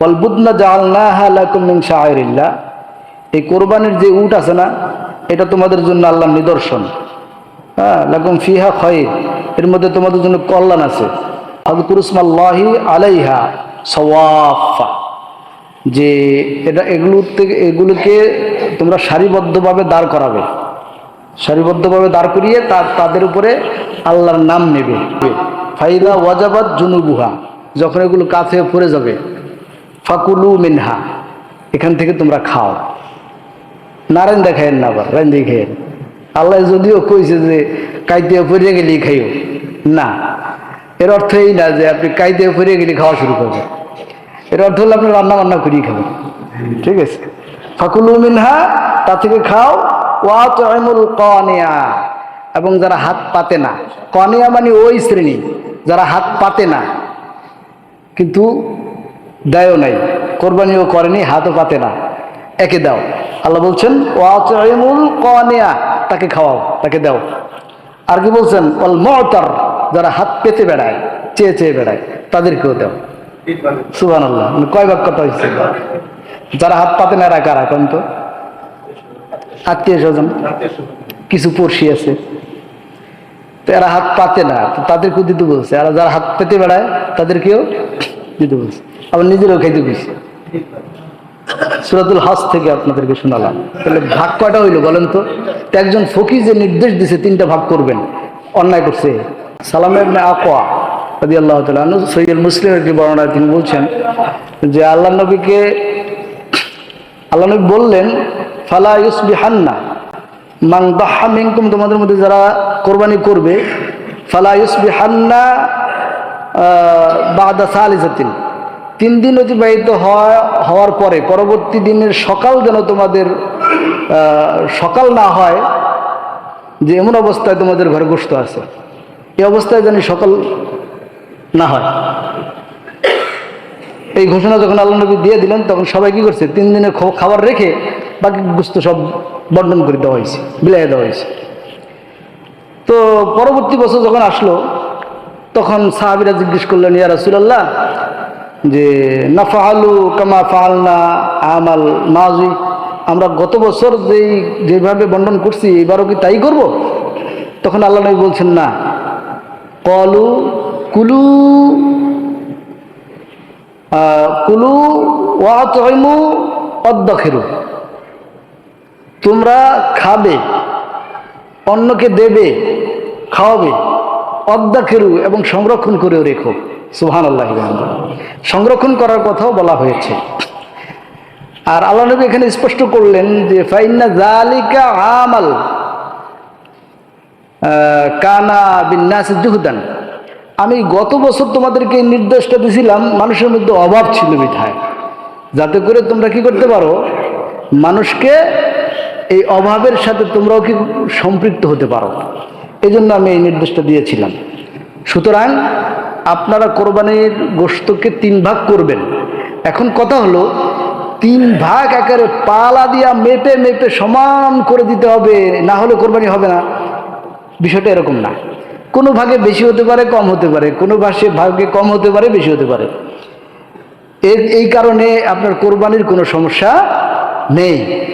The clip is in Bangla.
ওয়ালবুদনা জাআলনাহা লাকুম মিন শাআইরিল্লাহ। এই কোরবানির যে উট আছে না, এটা তোমাদের জন্য আল্লাহর নিদর্শন। হ্যাঁ লাকুম ফিহা খয়র এর মধ্যে তোমাদের জন্য কল্যাণ আছে। আদকুরুসমাল্লাহি আলাইহা সওয়াফা। যে এটা এগুলো থেকে এগুলোকে তোমরা সারিবদ্ধভাবে দাঁড় করাবে। সারিবদ্ধভাবে দাঁড় করিয়ে তার তাদের উপরে আল্লাহর নাম নেবে। ফাইদা ওয়াজাবাদ জুনুবুহা। যখন এগুলো কাছে পড়ে যাবে ফাকুলু মিনহা, এখান থেকে তোমরা খাও। নারায়ণ দেখায়েন না আবার রান্দি খেয়েন আল্লাহ যদিও কইছে যে কাইতে পড়ে গেলি খাইও। না, এর অর্থ এই না যে, আপনি কাইতে পড়ে গেলে খাওয়া শুরু করবেন। এর অর্থ হলো আপনি রান্না বান্না করিয়ে খাবেন। ঠিক আছে? ফাকুলু মিনহা, তা থেকে খাও। ওয়া তয়মুল কনিয়া, এবং যারা হাত পাতে না। কনিয়া মানে ওই শ্রেণি, যারা হাত পাতে না। কিন্তু দেয়ও নাই, কোরবানিও করেনি, হাতও পাতে না। একে দাও। আল্লাহ বলছেন ওয়াচমুল কনিয়া তাকে খাওয়াও, তাকে দাও। আর কি বলছেন অল মতার যারা হাত পেতে বেড়ায়, চেয়ে চেয়ে বেড়ায়, তাদেরকেও দাও। সুবান আল্লাহ কয় ভাগ কথা হয়েছে যারা হাত পাতে না কারা এখন তো? আত্মীয় স্বজন? কিছু পড়শি আছে। তো এরা হাত পাতে না, তো তাদেরকেও দিতে বলছে। আর যারা হাত পেতে বেড়ায়, তাদেরকেও দিতে বলছে। আবার নিজেরও খাইতে বলছে সুরাতুল হাস থেকে আপনাদেরকে শোনালাম। তাহলে ভাগ কয়টা হইল বলেন তো? একজন ফকির যে নির্দেশ দিছে তিনটা ভাগ করবেন। অন্যায় করছে। সালামে ইবনে আকোয়া রাদি আল্লাহ সৈয়দ মুসলিমের একটি বর্ণনায় তিনি বলছেন যে, আল্লাহ নবীকে, আল্লাহ নবী বললেন, ফালা ইউসবি হান্না মাং বাহা মিনকুম, তোমাদের মধ্যে যারা কোরবানি করবে, ফালা ইউসবি হান্না বাদা সালিসাতিন। তিন দিন অতিবাহিত হওয়া হওয়ার পরে, পরবর্তী দিনের সকাল যেন তোমাদের সকাল না হয়, যে এমন অবস্থায় তোমাদের ঘরে গোস্ত আছে। এই অবস্থায় যেন সকাল না হয়। এই ঘোষণা যখন আল্লাহ নবী দিয়ে দিলেন, তখন সবাই কি করছে? তিন দিনের খাবার রেখে বাকি গোস্ত সব বন্টন করে দেওয়া হয়েছে বিলাই দেওয়া হয়েছে। তো পরবর্তী বছর যখন আসলো তখন সাহাবিরা জিজ্ঞেস করলেন, ইয়া রাসুলাল্লাহ, যে না ফাহালু কামা ফাহালনা আমাল মাজি আমরা গত বছর যেই, যেভাবে বন্টন করছি, এবারও কি তাই করব? তখন আল্লাহ নবী বলছেন, না। কলু, কুলু কুলু ওয়া তৈমু অদ্দখেরু, তোমরা খাবে, অন্যকে দেবে, খাওয়াবে। অদ্দাখেরু এবং সংরক্ষণ করেও রেখো। সুহান আল্লাহ সংরক্ষণ করার কথাও বলা হয়েছে। আর আল্লাহ নবী এখানে স্পষ্ট করলেন যে, ফাইন্না জালিকা আমাল কানা বিন্যাস জুহদান আমি গত বছর তোমাদেরকে নির্দেশটা দিয়েছিলাম মানুষের মধ্যে অভাব ছিল বিধায় যাতে করে তোমরা কি করতে পারো? মানুষকে এই অভাবের সাথে তোমরাও কি সম্পৃক্ত হতে পারো? এই জন্য আমি এই নির্দেশটা দিয়েছিলাম। সুতরাং আপনারা কোরবানির গোস্তকে তিন ভাগ করবেন। এখন কথা হলো, তিন ভাগ একেবারে পালা দিয়া মেপে মেপে সমান করে দিতে হবে, না হলে কোরবানি হবে না। বিষয়টা এরকম না। কোনো ভাগে বেশি হতে পারে, কম হতে পারে। কোনো ভাষে ভাগে কম হতে পারে, বেশি হতে পারে। এর, এই কারণে আপনার কোরবানির কোনো সমস্যা নেই।